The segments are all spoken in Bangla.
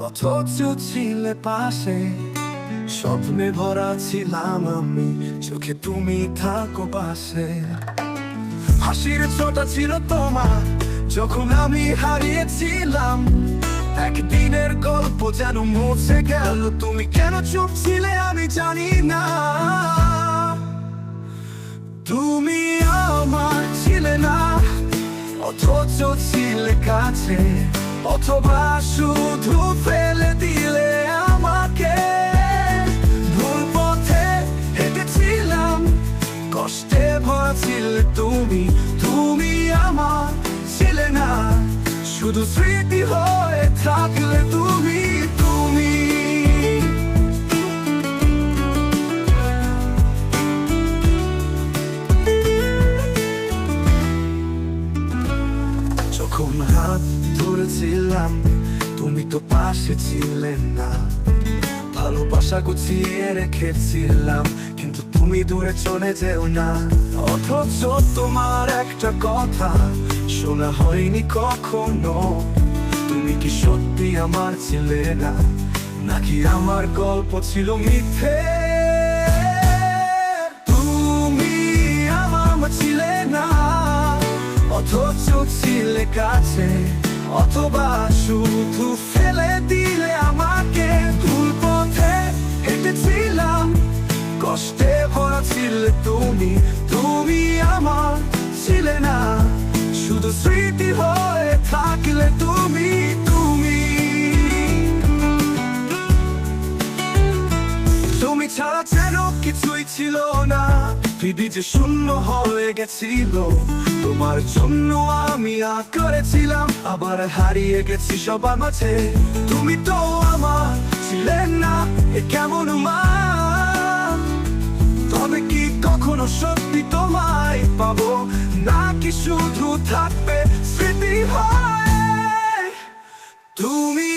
অথচ ছিলে পাশে। স্বপ্নে ভরা ছিলাম আমি, চোখে তুমি থাকো পাশে। হাসির ছোটা ছিল তোমার, যখন আমি হারিয়েছিলাম। একদিনের গল্প যেন মুছে গেল, তুমি কেন চুপ ছিলে আমি জানি না। তুমি আমার ছিলে না কাছে অথবা শুধু দিলে আমাকে। হেঁটেছিলাম তুমি তুমি আমার ছিলে না। শুধু স্মৃতি হয়ে থাকলে তুমি। ধরেছিলাম তুমি তো পাশে ছিলে না। ভালোবাসা গুছিয়ে রেখেছিলাম, কিন্তু তুমি দূরে চলে যেও না। অথচ তোমার একটা কথা শোনা হয়নি কখনো। তুমি কি সত্যি আমার ছিলে না, নাকি আমার গল্প ছিল মিথ্যে? তুমি আমার ছিলে না, অথচ ছিলে কাছে। অথবা শুধু ফেলে দিলে আমাকে ভুল পথে হেঁটেছিলাম। কষ্টে ভরা ছিলে তুমি তুমি আমার ছিলে না। শুধু স্মৃতি হয়ে থাকলে তুমি তুমি। তুমি ছাড়া যেন কিছুই ছিল না। পৃথিবী যে শূন্য হয়ে গেছিল। তোমার জন্য আমি আ করেছিলাম, আবার হারিয়ে গেছি সবার মাঝে। তুমি তো আমার ছিলেন না, এ কেমন মান তবে কি কখনো সত্যি তোমায় পাবো? নাকি শুধু থাকবে স্মৃতি হয়ে তুমি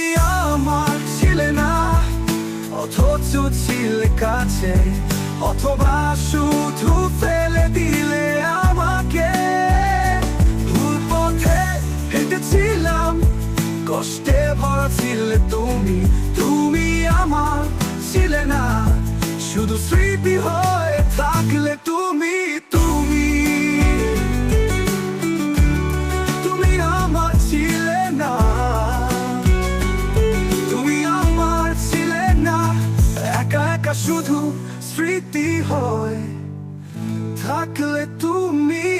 আমার ছিলে না, অথচ ছিলে কাছে। অথবা শুধু ফেলে দিলে আমাকে ভুল পথে হেঁটেছিলাম, কষ্টে ভরা ছিলে তুমি তুমি আমার ছিলে না। শুধু স্মৃতি হয়ে থাকলে তুমি তুমি তুমি আমার ছিলে না। তুমি আমার ছিলে না। একা একা শুধু স্মৃতি হয় থাকলে তুমি